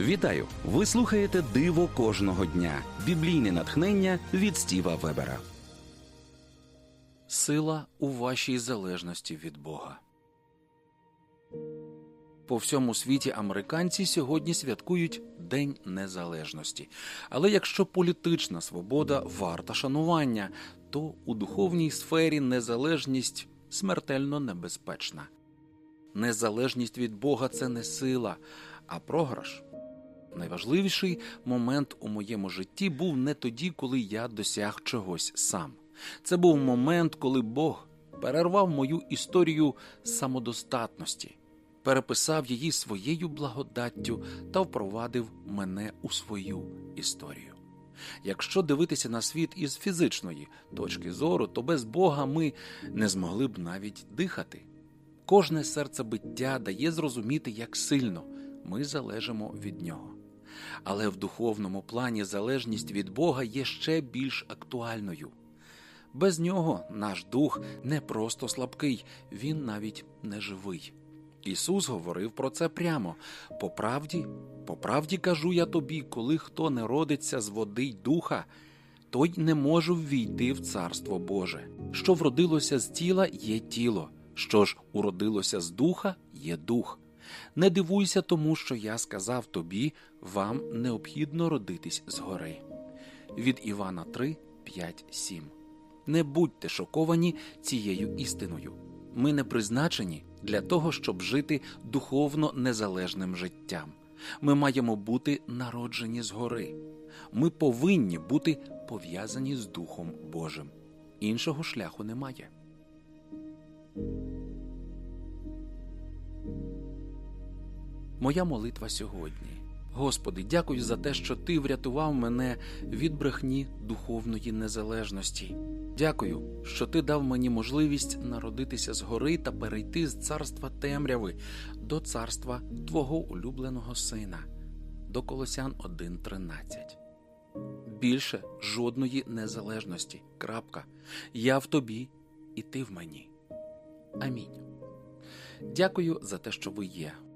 Вітаю! Ви слухаєте Диво кожного дня. Біблійне натхнення від Стіва Вебера. Сила у вашій залежності від Бога. По всьому світі американці сьогодні святкують День Незалежності. Але якщо політична свобода варта шанування, то у духовній сфері незалежність смертельно небезпечна. Незалежність від Бога це не сила, а програш. Найважливіший момент у моєму житті був не тоді, коли я досяг чогось сам. Це був момент, коли Бог перервав мою історію самодостатності, переписав її своєю благодаттю та впровадив мене у свою історію. Якщо дивитися на світ із фізичної точки зору, то без Бога ми не змогли б навіть дихати. Кожне серцебиття дає зрозуміти, як сильно ми залежимо від нього. Але в духовному плані залежність від Бога є ще більш актуальною. Без нього наш дух не просто слабкий, він навіть не живий. Ісус говорив про це прямо. По правді, по правді кажу я тобі, коли хто не родиться з води й духа, той не може ввійти в Царство Боже. Що вродилося з тіла, є тіло, що ж уродилося з духа, є дух. Не дивуйся тому, що я сказав тобі, вам необхідно родитись згори. Від Івана 3, 5, 7. Не будьте шоковані цією істиною. Ми не призначені для того, щоб жити духовно незалежним життям. Ми маємо бути народжені згори. Ми повинні бути пов'язані з Духом Божим. Іншого шляху немає. Моя молитва сьогодні. Господи, дякую за те, що Ти врятував мене від брехні духовної незалежності. Дякую, що ти дав мені можливість народитися згори та перейти з царства темряви до царства Твого улюбленого сина, до Колосян 1.13. Більше жодної незалежності. Крапка. Я в тобі, і ти в мені. Амінь. Дякую за те, що ви є.